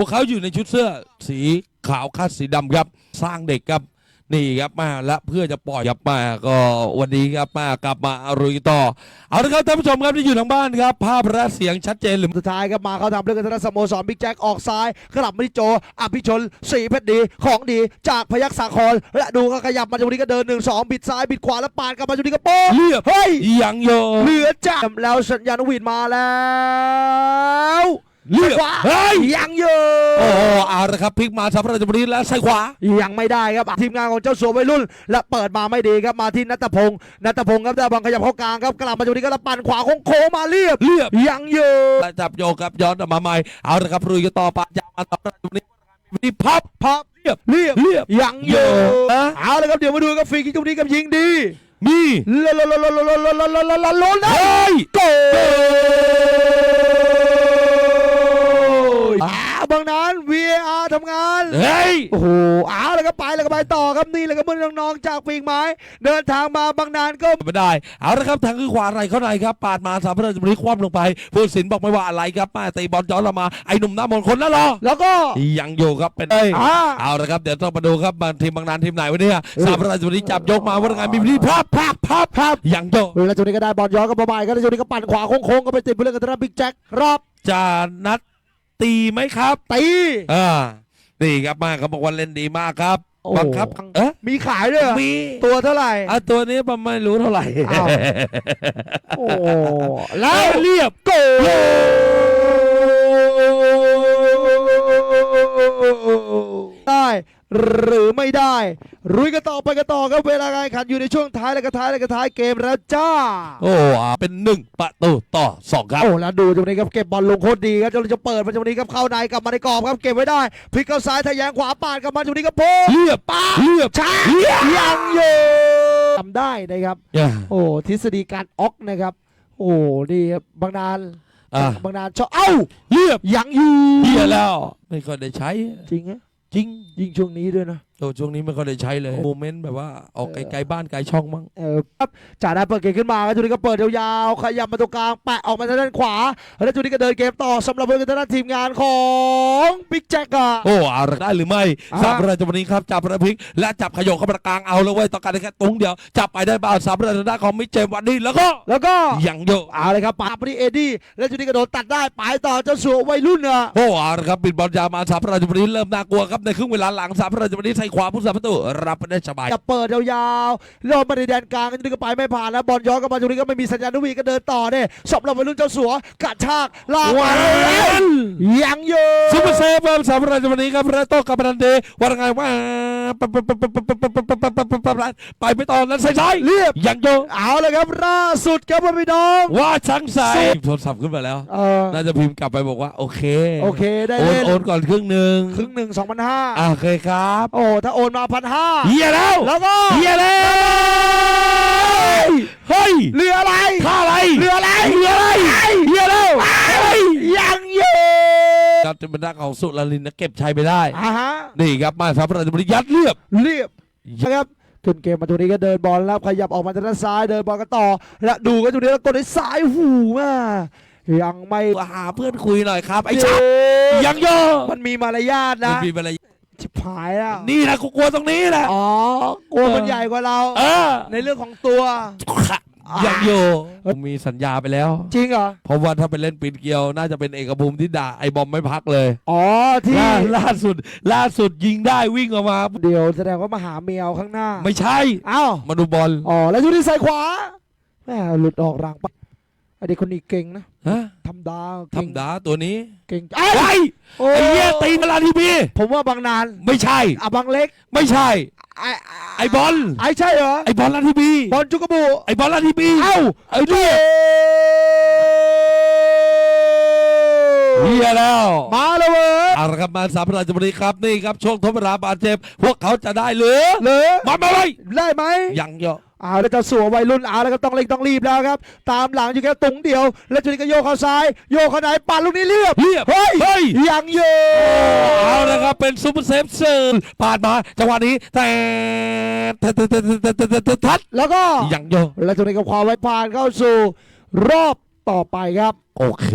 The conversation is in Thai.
พวกเขาอยู่ในชุดเสื้อสีขาวคาดสีดำครับ สร้างเด็กครับนี่ครับมาและเพื่อจะปล่อยครับมาก็วันนี้ครับมากลับมารุยต่อ เอาละครับท่านผู้ชมครับที่อยู่ทางบ้านครับ ภาพและเสียงชัดเจนหรือสุดท้ายครับมาเขาทำเรื่องกันทางสโมสรบิ๊กแจ็คออกซ้ายกลับมาที่โจอภิชนสีเพชรดีของดีจากพยัคฆ์สาครและดูก็ขยับมาจากตรงนี้ก็เดินหนึ่งสองบิดซ้ายบิดขวาแล้วปาดกลับมาจากตรงนี้ก็โป๊ะเรียบเฮ้ยยังโยเหลือจ้าแล้วสัญญาณวีดมาแล้ว เรียบขวาเฮ้ยยังเยอโอ้โหเอาละครับพลิกมาสำหรับราชบุรีและใส่ขวา ยังไม่ได้ครับทีมงานของเจ้าสัววัยรุ่น และเปิดมาไม่ดีครับมาที่นัตพงศ์นัตพงศ์ครับได้บอลขยับเข้ากลางครับกลับมาจากตรงนี้ก็แล้วปั่นขวาโค้งๆมาเรียบเรียบยังเยอและจับโยกครับย้อนกลับมาใหม่เอาละครับรุยกันต่อปะยาวมาต่อราชบุรีวันนี้พับพับเรียบเรียบเรียบยังเยอเออเอาเลยครับเดี๋ยวมาดูครับฟรีคิกตรงนี้กับยิงดีมีลนลนลนลนลนลนลนลนลนลนลนเฮ้ยโกอ่ โอ้โหเอาเลยครับไปแล้วก็ไปต่อครับนี่เลยครับเมื่อน้องๆจากปีกไม้ เดินทางมาบางนานก็ไม่ได้ เอาละครับทางคือขวาไหลเข้าในครับปาดมาสามพระราชบุรีคว่ำลงไปผู้ตัดสินบอกไม่ว่าอะไรครับมาตีบอลย้อนเรามาไอ้หนุ่มหน้ามนต์คนนั้นเหรอแล้วก็ยังอยู่ครับเป็นเอ้ยอ่าเอาละครับเดี๋ยวต้องมาดูครับบางทีมบางนานทีมไหนวะเนี่ยสามพระราชบุรีจับยกมาว่าไงมีพิธีภาพภาพภาพภาพยังโยแล้วจุดนี้ก็ได้บอลย้อนกับประมาณก็แล้วจุดนี้ก็ปั่นขวาโค้งๆก็ไปติดผู้เล่นกับทางด้านบิ๊กแจ็ครอบจะนัดตีไหมครับตีอ่า นี่ครับมาเขาบอกว่าเล่นดีมากครับโอ้ บังคับเอ๊ะมีขายด้วยเหรอมีตัวเท่าไหร่ อะตัวนี้ผมไม่รู้เท่าไหร่อ้าว โอ้แล้วเรียบโกได้หรือไม่ได้ รุยกันต่อไปกันต่อครับเวลาการแข่งขันอยู่ในช่วงท้ายและก็ท้ายและก็ท้ายเกมแล้วจ้า โอ้อ่าเป็นหนึ่งประตูต่อสองครับโอ้แล้วดูจังนี้ครับเก็บบอลลงโคตรดีครับจะจะเปิดมาจังนี้ครับเข้าในกลับมาในกรอบครับเก็บไว้ได้พลิกเข้าซ้ายทะแยงขวาปาดกลับมาจังนี้ครับโพเรียบป้าเรียบช้าเรียบยังอยู่ทำได้นะครับอะโอ้ทฤษฎีการออกนะครับ โอ้ดีครับบางนานอะบางนานชอบเอ้าเรียบยังอยู่เฮียแล้ว ไม่ค่อยได้ใช้จริงฮะจริงยิ่งช่วงนี้ด้วยนะ โอ้ช่วงนี้ไม่ค่อยได้ใช้เลยโมเมนต์แบบว่าออกไกลๆบ้านไกลช่องมั้งเออครับจ่าได้เปิดเกมขึ้นมาครับจุดนี้ก็เปิดยาวๆขยับมาตรงกลางแปะออกมาทางด้านขวา แล้วจุดนี้ก็เดินเกมต่อสำหรับเพื่อนทางด้านทีมงานของบิ๊กแจ็คอะโอ้เอาละได้หรือไม่อะสามประตูวันนี้ครับจับประพลิกและจับขยโยกเข้าประกลางเอาแล้วเว้ยต้องการได้แค่ตรงเดียวจับไปได้เปล่าสามประตูด้านของมิเจมส์วันนี้แล้วก็แล้วก็ยังโยเอาเลยครับปาไปที่เอ็ดดี้แล้วจุดนี้ก็โดนตัดได้ไปต่อเจ้าสัววัยรุ่นอะโอ้เอาละครับปิดบอลยาวมาสามประตูวันนี้เริ่มน่ากลัวครับในครึ่งเวลาหลังสามประตูวันนี้ใส่ขวาผู้สาประตูรับไปได้สบายจะเปิดยาวๆเริ่มมาในแดนกลางจุดนี้ก็ไปไม่ผ่านแล้วบอลย้อนกลับมาจุดนี้ก็ไม่มีสัญญาณนวีก็เดินต่อเนี่ยสำหรับวัยรุ่นเจ้าสัวกัดชากลากมาแล้วยังอยู่ซุปเปอร์เซฟครับสามประตูวันนี้ครับประตูกับประเดว่าไงว่าไปไปต่อนั้นใส่ซ้ายเรียบยังโยเอาเลยครับล่าสุดครับพี่น้องว่าช่างใส่โทรศัพท์ขึ้นมาแล้วเออน่าจะพิมพ์กลับไปบอกว่าโอเคโอเคได้โอนเล่นโอนก่อนครึ่งหนึ่งครึ่งหนึ่งสองพันห้าอ่าเคยครับโอ้ถ้าโอนมาพันห้าเฮียแล้วแล้วก็เฮียแล้วเฮ้ยเหลืออะไรค่าอะไรเหลืออะไรเฮียอะไรเฮียแล้วเฮ้ยยังอยู่ครับจะเป็นนักของสุรลินนะเก็บชัยไปได้อ่าฮะนี่ครับมาสามประตูบริยัดเรียบเรียบนะครับขึ้นเกมมาตัวนี้ก็เดินบอลแล้วขยับออกมาทางด้านซ้ายเดินบอลกันต่อ และดูกันตัวนี้แล้วกดในซ้ายหูมายังไม่หาเพื่อนคุยหน่อยครับ ไอ้ชักยังโยมันมีมารยาทมันนะมีอะไรชิบ หายแล้ว นี่นะกูกลัวตรงนี้แหละอ๋อกลัวมันใหญ่กว่าเรา เออในเรื่องของตัว ยังโยมีสัญญาไปแล้ว จริงเหรอ เพราะว่าถ้าไปเล่นปีนเกลียว น่าจะเป็นเอกภูมิที่ด่าไอ้บอมไม่พักเลย อ๋อที่ล่าล่าสุด ล่าสุดยิงได้วิ่งออกมา เดี๋ยวแสดงว่ามาหาเมียเอาข้างหน้า ไม่ใช่ อ้าวมาดูบอล อ๋อ แล้วยูนี่ใส่ขวาแม่หลุดออกรังปะ ไอเด็กคนนี้เก่งนะฮะทำดาวเก่งทำดาตัวนี้เก่งเอ้ยไอ้โอ้ไอ้เหี้ยตีมาลาทีพีผมว่าบางนานไม่ใช่ อะบางเล็กไม่ใช่ ไอ้ไอ้บอลไอ้ใช่เหรอไอ้บอลลาทีพีบอลจุกบูไอ้บอลลาทีพีเอ้าไอ้เนี่ยเฮียแล้วมาแล้วเว้ยเอาละครับมาสามราชบุรีครับนี่ครับช่วงทดเวลาบาดเจ็บพวกเขาจะได้หรือเหลยมามาเลยได้ไหมยังเยอะ เอาแล้วจะสัววัยรุ่นเอาแล้วก็ต้องเร่งต้องรีบแล้วครับ ตามหลังอยู่แค่ตุงเดียว แล้วจุดนี้ก็โยกเข้าซ้าย โยกเข้าไหนปัดลูกนี้เรียบเรียบเฮ้ยเฮ้ยยังเยอเอาละครับเป็นซูเปอร์เซฟเซอร์ผ่านมาจังหวะนี้แต่ทัดแล้วก็ยังเยอะแล้วจุดนี้ก็ความไว้ผ่านเข้าสู่รอบต่อไปครับ โอเค